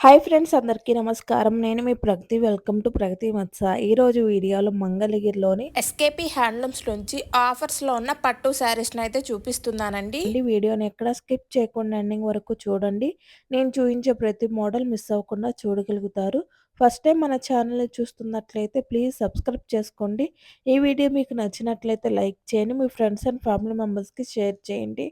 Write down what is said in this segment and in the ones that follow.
Hi friends అందరికీ నమస్కారం. నేను మీ ప్రగతి. వెల్కమ్ టు ప్రగతి మత్స. ఈరోజు వీడియోలో మంగళగిరిలోని ఎస్కేపీ హ్యాండ్లూమ్స్ నుంచి ఆఫర్స్లో ఉన్న పట్టు శారీస్ని అయితే చూపిస్తున్నానండి ఈ వీడియోని ఎక్కడ స్కిప్ చేయకుండా ఎండింగ్ వరకు చూడండి. నేను చూపించే ప్రతి మోడల్ మిస్ అవ్వకుండా చూడగలుగుతారు. ఫస్ట్ టైం మన ఛానల్ని చూస్తున్నట్లయితే ప్లీజ్ సబ్స్క్రైబ్ చేసుకోండి. ఈ వీడియో మీకు నచ్చినట్లయితే లైక్ చేయండి. మీ ఫ్రెండ్స్ అండ్ ఫ్యామిలీ మెంబర్స్కి షేర్ చేయండి.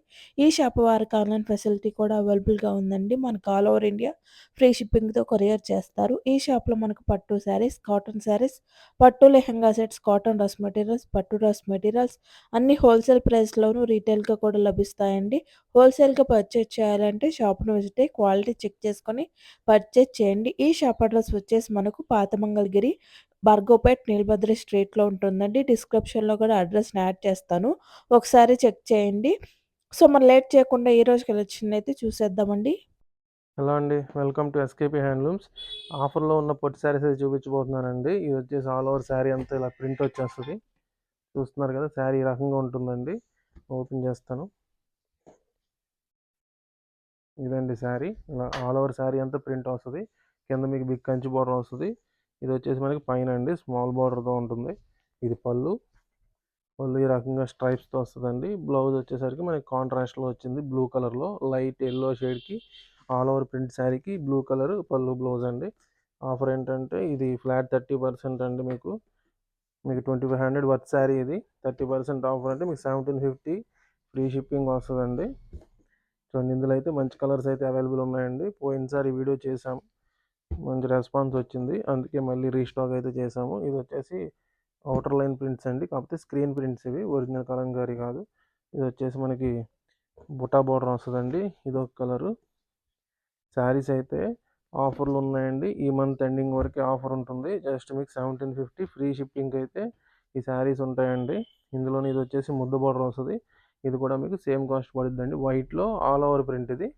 ఈ షాప్ వారికి ఆన్లైన్ ఫెసిలిటీ కూడా అవైలబుల్గా ఉందండి. మనకు ఆల్ ఓవర్ ఇండియా ఫ్రీ షిప్పింగ్తో కొరియర్ చేస్తారు. ఈ షాప్లో మనకు పట్టు శారీస్, కాటన్ శారీస్, పట్టు lehenga sets, cotton dress materials, పట్టు డ్రెస్ మెటీరియల్స్ అన్ని హోల్సేల్ ప్రైస్లోనూ రీటైల్గా కూడా లభిస్తాయండి. హోల్సేల్గా పర్చేజ్ చేయాలంటే షాప్ను విజిట్ క్వాలిటీ చెక్ చేసుకొని పర్చేజ్ చేయండి. ఈ షాప్ అడ్రస్ వచ్చి వచ్చేసి మనకు పాత మంగళగిరి భార్గోపేట్ నీలభద్రి స్ట్రీట్లో ఉంటుందండి. డిస్క్రిప్షన్లో కూడా అడ్రస్ని యాడ్ చేస్తాను. ఒకసారి చెక్ చేయండి. సో మనం లేట్ చేయకుండా ఈ రోజుకి కలెక్షన్ అయితే చూసేద్దామండి. హలో అండి వెల్కమ్ టు ఎస్కేపీ హ్యాండ్లూమ్స్ ఆఫర్లో ఉన్న పొట్టి శారీస్ అయితే చూపించబోతున్నానండి ఇది వచ్చేసి ఆల్ ఓవర్ శారీ అంతా ఇలా ప్రింట్ వచ్చేస్తుంది చూస్తున్నారు కదా శారీ ఈ రకంగా ఉంటుందండి ఓపెన్ చేస్తాను ఇదండి శారీ ఇలా ఆల్ ఓవర్ శారీ అంతా ప్రింట్ వస్తుంది కింద మీకు బిగ్ కంచి బార్డర్ వస్తుంది. ఇది వచ్చేసి మనకి పైన అండి స్మాల్ బార్డర్తో ఉంటుంది. ఇది పళ్ళు. పళ్ళు ఈ రకంగా స్ట్రైప్స్తో వస్తుందండి. బ్లౌజ్ వచ్చేసరికి మనకి కాంట్రాస్ట్లో వచ్చింది బ్లూ కలర్లో లైట్ ఎల్లో షేడ్కి ఆల్ ఓవర్ ప్రింట్ శారీకి బ్లూ కలర్ పళ్ళు బ్లౌజ్ అండి. ఆఫర్ ఏంటంటే ఇది ఫ్లాట్ థర్టీ పర్సెంట్ అండి మీకు. మీకు twenty five hundred worth sari ఇది. థర్టీ పర్సెంట్ ఆఫర్ అంటే మీకు సెవెంటీన్ ఫిఫ్టీ ఫ్రీ షిప్పింగ్ వస్తుందండి. చూడండి ఇందులో అయితే మంచి కలర్స్ అయితే అవైలబుల్ ఉన్నాయండి. పోయినసారి వీడియో చేసాం మంచి రెస్పాన్స్ వచ్చింది. అందుకే మళ్ళీ రీస్టాక్ అయితే చేసాము ఇది వచ్చేసి అవుటర్ లైన్ ప్రింట్స్ అండి. కాకపోతే స్క్రీన్ ప్రింట్స్ ఇవి. ఒరిజినల్ కలంకారీ కాదు. ఇది వచ్చేసి మనకి బుటా బోర్డర్ వస్తుందండి. ఇది ఒక కలరు. శారీస్ అయితే ఆఫర్లు ఉన్నాయండి. ఈ మంత్ ఎండింగ్ వరకే ఆఫర్ ఉంటుంది. జస్ట్ మీకు సెవెంటీన్ ఫిఫ్టీ ఫ్రీ షిప్పింగ్ అయితే ఈ శారీస్ ఉంటాయండి. ఇందులోనే ఇది వచ్చేసి ముద్ద బార్డర్ వస్తుంది. ఇది కూడా మీకు సేమ్ కాస్ట్ పడుతుందండి వైట్లో ఆల్ ఓవర్ ప్రింట్ ఇది.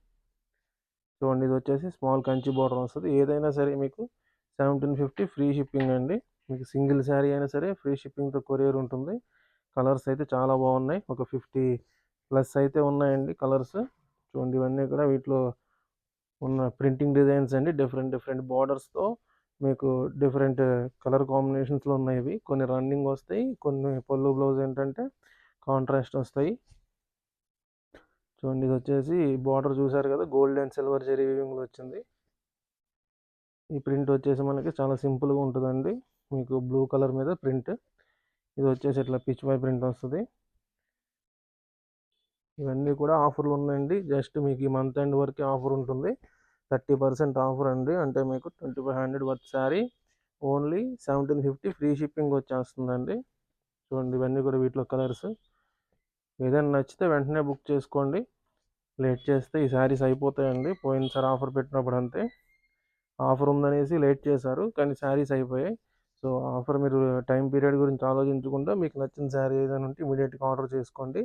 చూడండి ఇది వచ్చేసి స్మాల్ కంచి బార్డర్ వస్తుంది. ఏదైనా సరే మీకు సెవెంటీన్ ఫిఫ్టీ ఫ్రీ షిప్పింగ్ అండి. మీకు సింగిల్ శారీ అయినా సరే ఫ్రీ షిప్పింగ్తో కొరియర్ ఉంటుంది. కలర్స్ అయితే చాలా బాగున్నాయి. ఒక ఫిఫ్టీ ప్లస్ అయితే ఉన్నాయండి కలర్స్. చూడండి ఇవన్నీ కూడా వీటిలో ఉన్న ప్రింటింగ్ డిజైన్స్ అండి. డిఫరెంట్ డిఫరెంట్ బార్డర్స్తో మీకు డిఫరెంట్ కలర్ కాంబినేషన్స్లో ఉన్నాయి ఇవి. కొన్ని రన్నింగ్ వస్తాయి. కొన్ని పళ్ళు బ్లౌజ్ ఏంటంటే కాంట్రాస్ట్ వస్తాయి. చూడండి ఇది వచ్చేసి బార్డర్ చూసారు కదా గోల్డ్ అండ్ సిల్వర్ జరీ వీవింగ్లో వచ్చింది. ఈ ప్రింట్ వచ్చేసి మనకి చాలా సింపుల్గా ఉంటుందండి. మీకు బ్లూ కలర్ మీద ప్రింట్. ఇది వచ్చేసి ఇట్లా పిచ్ బై ప్రింట్ వస్తుంది. ఇవన్నీ కూడా ఆఫర్లు ఉన్నాయండి. జస్ట్ మీకు ఈ మంత్ ఎండ్ వరకే ఆఫర్ ఉంటుంది. థర్టీ పర్సెంట్ ఆఫర్ అండి. అంటే మీకు twenty five hundred worth sari. Only seventeen fifty free shipping వచ్చేస్తుందండి. చూడండి ఇవన్నీ కూడా వీటిలో కలర్స్. ఏదైనా నచ్చితే వెంటనే బుక్ చేసుకోండి. లేట్ చేస్తే ఈ శారీస్ అయిపోతాయండి. పోయినసారి ఆఫర్ పెట్టినప్పుడు అంతే. ఆఫర్ ఉందనేసి లేట్ చేశారు కానీ శారీస్ అయిపోయాయి. సో ఆఫర్ మీరు టైం పీరియడ్ గురించి ఆలోచించకుండా మీకు నచ్చిన శారీ ఏదైనా ఉంటే ఇమీడియట్గా ఆర్డర్ చేసుకోండి.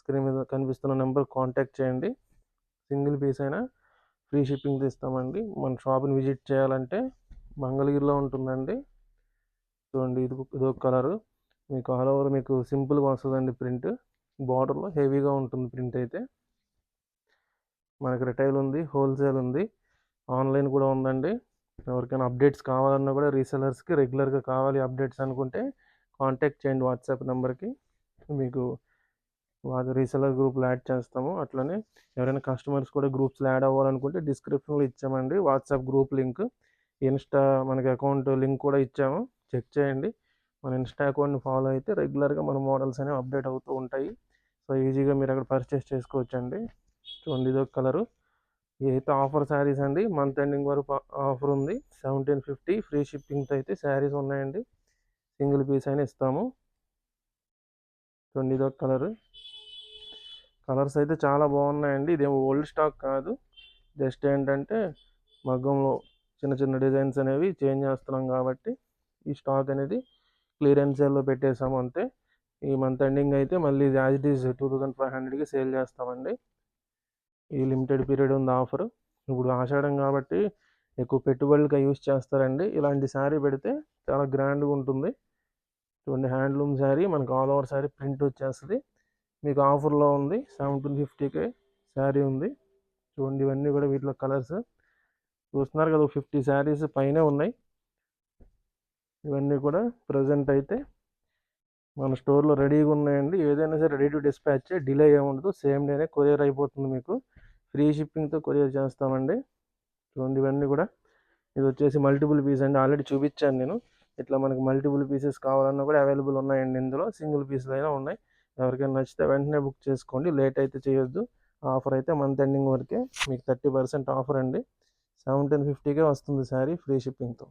స్క్రీన్ మీద కనిపిస్తున్న నెంబర్ కాంటాక్ట్ చేయండి. సింగిల్ పీస్ అయినా ఫ్రీ షిప్పింగ్ ఇస్తామండి మన షాప్ని విజిట్ చేయాలంటే మంగళగిరిలో ఉంటుందండి. చూడండి ఇది ఇది ఒక కలరు. మీకు ఆల్ ఓవర్ మీకు సింపుల్గా వస్తుందండి ప్రింట్. బార్డర్లో హెవీగా ఉంటుంది ప్రింట్ అయితే. మనకి రిటైల్ ఉంది హోల్సేల్ ఉంది ఆన్లైన్ కూడా ఉందండి. ఎవరికైనా అప్డేట్స్ కావాలన్నా కూడా రీసెలర్స్కి రెగ్యులర్గా కావాలి అప్డేట్స్ అనుకుంటే కాంటాక్ట్ చేయండి వాట్సాప్ నెంబర్కి. మీకు వాళ్ళ రీసెలర్ గ్రూప్లో యాడ్ చేస్తాము. అట్లనే ఎవరైనా కస్టమర్స్ కూడా గ్రూప్స్లో యాడ్ అవ్వాలనుకుంటే డిస్క్రిప్షన్లో ఇచ్చామండి. వాట్సాప్ గ్రూప్ లింక్ ఇన్స్టా మనకి అకౌంట్ లింక్ కూడా ఇచ్చాము. చెక్ చేయండి. మన ఇన్స్టా అకౌంట్ని ఫాలో అయితే రెగ్యులర్గా మన మోడల్స్ అనేవి అప్డేట్ అవుతూ ఉంటాయి. సో ఈజీగా మీరు అక్కడ పర్చేస్ చేసుకోవచ్చండి. చూడండి ఇదొక కలరు ఇదైతే ఆఫర్ శారీస్ అండి. మంత్ ఎండింగ్ వరకు ఆఫర్ ఉంది. సెవెంటీన్ ఫిఫ్టీ ఫ్రీ షిప్పింగ్తో అయితే శారీస్ ఉన్నాయండి. సింగిల్ పీస్ అయినా ఇస్తాము. చూడండి ఇదొక కలరు కలర్స్ అయితే చాలా బాగున్నాయండి. ఇదేమో ఓల్డ్ స్టాక్ కాదు. జస్ట్ ఏంటంటే మగ్గంలో చిన్న చిన్న డిజైన్స్ అనేవి చేంజ్ చేస్తున్నాం కాబట్టి ఈ స్టాక్ అనేది క్లియరెన్స్ సేల్లో పెట్టేసాము అంతే ఈ మంత్ ఎండింగ్ అయితే మళ్ళీ as it is two thousand five హండ్రెడ్కి సేల్ చేస్తామండి. ఈ లిమిటెడ్ పీరియడ్ ఉంది ఆఫర్. ఇప్పుడు ఆషాఢం కాబట్టి ఎక్కువ పెట్టుబడులుగా యూస్ చేస్తారండి. ఇలాంటి శారీ పెడితే చాలా గ్రాండ్గా ఉంటుంది. చూడండి హ్యాండ్లూమ్ శారీ మనకు ఆల్ ఓవర్ శారీ ప్రింట్ వచ్చేస్తుంది. మీకు ఆఫర్లో ఉంది సెవెంటీన్ ఫిఫ్టీకే శారీ ఉంది. చూడండి ఇవన్నీ కూడా వీటిలో కలర్స్. చూస్తున్నారు కదా ఫిఫ్టీ శారీస్ పైనే ఉన్నాయి. ఇవన్నీ కూడా ప్రజెంట్ అయితే మన స్టోర్లో రెడీగా ఉన్నాయండి. ఏదైనా సరే రెడీ టు డిస్పాచ్ డిలే ఏముండదు సేమ్ డేనే కొరియర్ అయిపోతుంది మీకు. ఫ్రీ షిప్పింగ్తో కొరియర్ చేస్తామండి. చూడండి ఇవన్నీ కూడా. ఇది వచ్చేసి మల్టిపుల్ పీస్ అండి. ఆల్రెడీ చూపించాను నేను. ఇట్లా మనకి మల్టిపుల్ పీసెస్ కావాలన్నా కూడా అవైలబుల్ ఉన్నాయండి ఇందులో. సింగిల్ పీసులు అయినా ఉన్నాయి. ఎవరికైనా నచ్చితే వెంటనే బుక్ చేసుకోండి. లేట్ అయితే చేయొద్దు. ఆఫర్ అయితే మంత్ ఎండింగ్ వరకే మీకు థర్టీ పర్సెంట్ ఆఫర్ అండి. సెవెంటీన్ ఫిఫ్టీకే వస్తుంది శారీ ఫ్రీ షిప్పింగ్తో.